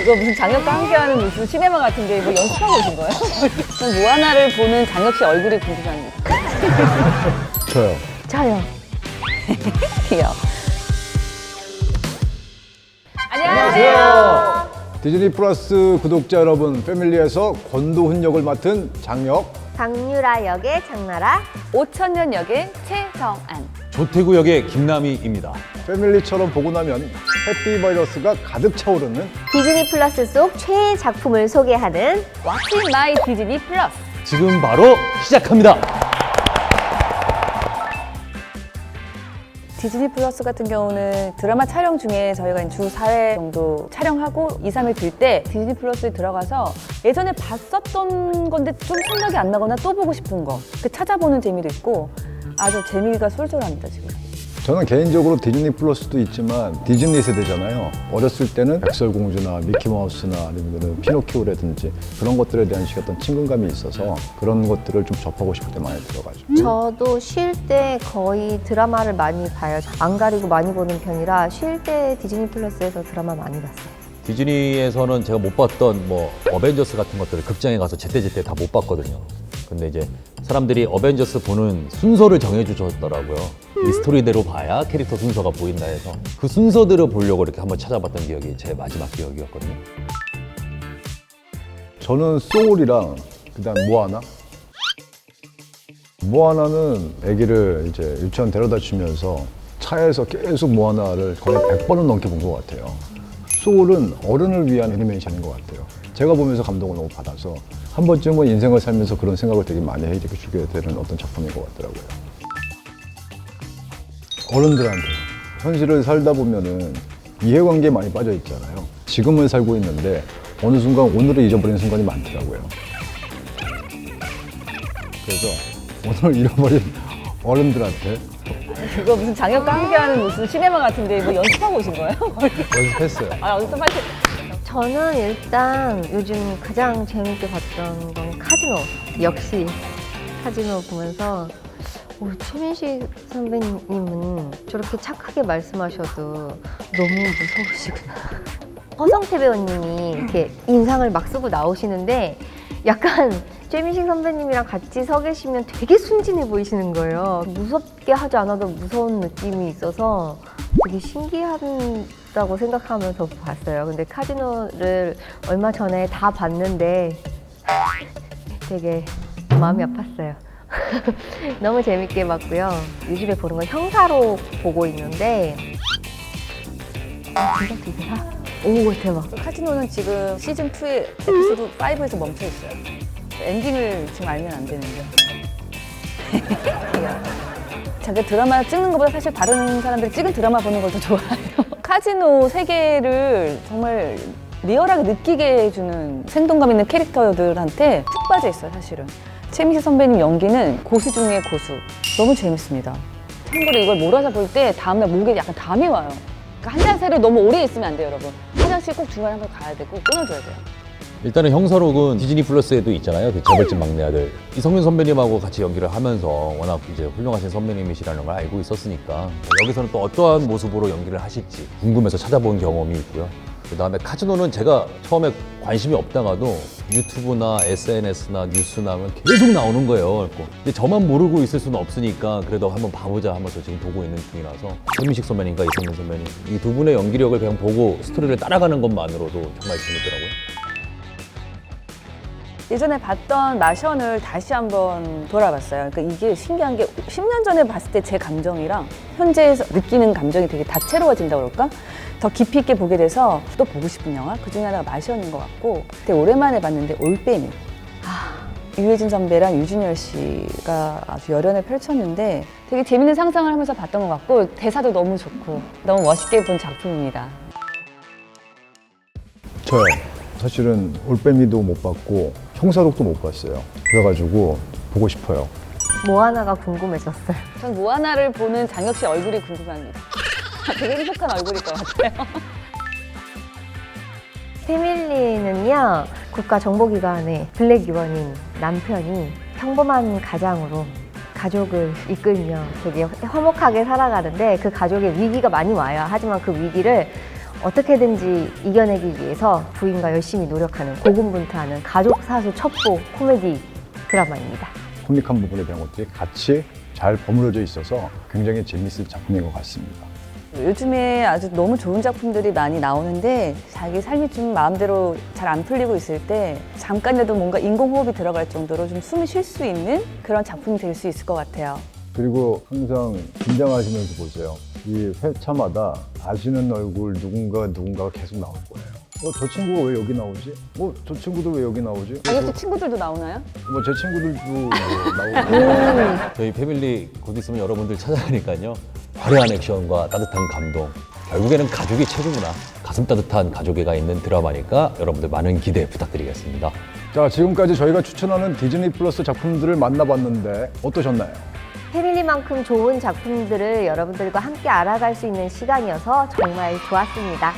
이거 무슨 장혁과 함께하는 무슨 시네마 같은데 뭐 연습하고 오신 거예요? 전 모아나를 보는 장혁 씨 얼굴이 궁금합니다. 저요. 저요. 귀여워. 안녕하세요. 디즈니 플러스 구독자 여러분, 패밀리에서 권도훈 역을 맡은 장혁. 장유라 역의 장나라 오천년 역의 최정안. 조태구 역의 김남희입니다. 패밀리처럼 보고 나면 해피 바이러스가 가득 차오르는 디즈니 플러스 속 최애 작품을 소개하는 왓츠 마이 디즈니 플러스. 지금 바로 시작합니다. 디즈니 플러스 같은 경우는 드라마 촬영 중에 저희가 주 4회 정도 촬영하고 2, 3일 들때 디즈니 플러스에 들어가서 예전에 봤었던 건데 좀 생각이 안 나거나 또 보고 싶은 거. 그 찾아보는 재미도 있고 아주 재미가 쏠쏠합니다, 지금. 저는 개인적으로 디즈니 플러스도 있지만 디즈니 세대잖아요. 어렸을 때는 백설공주나 미키마우스나 아니면 피노키오라든지 그런 것들에 대한 어떤 친근감이 있어서 그런 것들을 좀 접하고 싶을 때 많이 들어가죠. 저도 쉴 때 거의 드라마를 많이 봐요. 안 가리고 많이 보는 편이라 쉴 때 디즈니 플러스에서 드라마 많이 봤어요. 디즈니에서는 제가 못 봤던 뭐 어벤져스 같은 것들을 극장에 가서 제때제때 다 못 봤거든요. 근데 이제 사람들이 어벤져스 보는 순서를 정해주셨더라고요. 이 스토리대로 봐야 캐릭터 순서가 보인다 해서 그 순서대로 보려고 이렇게 한번 찾아봤던 기억이 제 마지막 기억이었거든요. 저는 소울이랑 그다음 모아나. 모아나는 아기를 이제 유치원 데려다 주면서 차에서 계속 모아나를 거의 100번은 넘게 본 것 같아요. 소울은 어른을 위한 애니메이션인 것 같아요. 제가 보면서 감동을 너무 받아서 한 번쯤은 인생을 살면서 그런 생각을 되게 많이 해 주게 되는 어떤 작품인 것 같더라고요. 어른들한테 현실을 살다 보면은 이해관계에 많이 빠져 있잖아요. 지금을 살고 있는데 어느 순간 오늘을 잊어버리는 순간이 많더라고요. 그래서 오늘 잃어버린 어른들한테 이거 무슨 장혁 과 함께하는 무슨 시네마 같은데 뭐 연습하고 오신 거예요? 연습했어요. 아, 연습하시 저는 일단 요즘 가장 재밌게 봤던 건 카지노. 역시 카지노 보면서 오, 최민식 선배님은 저렇게 착하게 말씀하셔도 너무 무서우시구나. 허성태 배우님이 이렇게 인상을 막 쓰고 나오시는데 약간 최민식 선배님이랑 같이 서 계시면 되게 순진해 보이시는 거예요. 무섭게 하지 않아도 무서운 느낌이 있어서 되게 신기 하다고 생각하면서 봤어요. 근데 카지노를 얼마 전에 다 봤는데 되게 마음이 아팠어요. 너무 재밌게 봤고요. 요즘에 보는 건 형사로 보고 있는데 아, 진짜 되구나. 오 대박. 카지노는 지금 시즌 2의 에피소드 5에서 멈춰 있어요. 엔딩을 지금 알면 안 되는데. 자기 드라마 찍는 것보다 사실 다른 사람들이 찍은 드라마 보는 걸 더 좋아해요. 카지노 세계를 정말 리얼하게 느끼게 해주는 생동감 있는 캐릭터들한테 푹 빠져 있어요, 사실은. 최민식 선배님 연기는 고수 중에 고수. 너무 재밌습니다. 참고로 이걸 몰아서 볼 때 다음날 목에 약간 담이 와요. 그러니까 한 자세를 너무 오래 있으면 안 돼요, 여러분. 화장실 꼭 중간에 한번 가야 되고 끊어줘야 돼요. 일단은 형사록은 디즈니 플러스에도 있잖아요. 그 재벌집 막내 아들 이성윤 선배님하고 같이 연기를 하면서 워낙 이제 훌륭하신 선배님이시라는 걸 알고 있었으니까 여기서는 또 어떠한 모습으로 연기를 하실지 궁금해서 찾아본 경험이 있고요. 그 다음에 카지노는 제가 처음에 관심이 없다가도 유튜브나 SNS나 뉴스나 하면 계속 나오는 거예요. 근데 저만 모르고 있을 수는 없으니까 그래도 한번 봐보자 하면서 지금 보고 있는 중이라서 최민식 선배님과 이성윤 선배님 이 두 분의 연기력을 그냥 보고 스토리를 따라가는 것만으로도 정말 재밌더라고요. 예전에 봤던 마션을 다시 한번 돌아봤어요. 그러니까 이게 신기한 게 10년 전에 봤을 때 제 감정이랑 현재에서 느끼는 감정이 되게 다채로워진다 그럴까? 더 깊이 있게 보게 돼서 또 보고 싶은 영화 그 중에 하나가 마션인 것 같고 되게 오랜만에 봤는데 올빼미. 아, 유해진 선배랑 유준열 씨가 아주 열연을 펼쳤는데 되게 재밌는 상상을 하면서 봤던 것 같고 대사도 너무 좋고 너무 멋있게 본 작품입니다. 저요. 사실은 올빼미도 못 봤고 형사록도 못 봤어요. 그래가지고 보고 싶어요. 뭐 하나가 궁금해졌어요. 전 모아나를 보는 장혁 씨 얼굴이 궁금합니다. 되게 행복한 얼굴일 것 같아요. 패밀리는요 국가정보기관의 블랙유언인 남편이 평범한 가장으로 가족을 이끌며 되게 화목하게 살아가는데 그 가족의 위기가 많이 와요. 하지만 그 위기를 어떻게든지 이겨내기 위해서 부인과 열심히 노력하는 고군분투하는 가족 사수 첩보 코미디 드라마입니다. 코믹한 부분에 대한 것들이 같이 잘 버무려져 있어서 굉장히 재밌을 작품인 것 같습니다. 요즘에 아주 너무 좋은 작품들이 많이 나오는데 자기 삶이 좀 마음대로 잘 안 풀리고 있을 때 잠깐이라도 뭔가 인공호흡이 들어갈 정도로 좀 숨이 쉴 수 있는 그런 작품이 될 수 있을 것 같아요. 그리고 항상 긴장하시면서 보세요. 이 회차마다 아시는 얼굴 누군가 누군가가 계속 나올 거예요. 어, 저 친구가 왜 여기 나오지? 어, 저 친구도 왜 여기 나오지? 또 친구들도 나오나요? 뭐 제 친구들도 뭐 나오고. 저희 패밀리 곧 있으면 여러분들 찾아가니까요. 화려한 액션과 따뜻한 감동. 결국에는 가족이 최고구나. 가슴 따뜻한 가족애가 있는 드라마니까 여러분들 많은 기대 부탁드리겠습니다. 자, 지금까지 저희가 추천하는 디즈니 플러스 작품들을 만나봤는데 어떠셨나요? 패밀리만큼 좋은 작품들을 여러분들과 함께 알아갈 수 있는 시간이어서 정말 좋았습니다.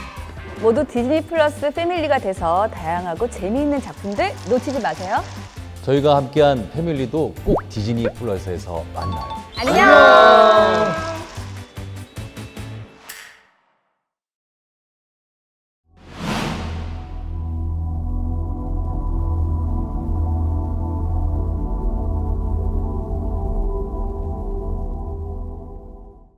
모두 디즈니 플러스 패밀리가 돼서 다양하고 재미있는 작품들 놓치지 마세요. 저희가 함께한 패밀리도 꼭 디즈니 플러스에서 만나요. 안녕.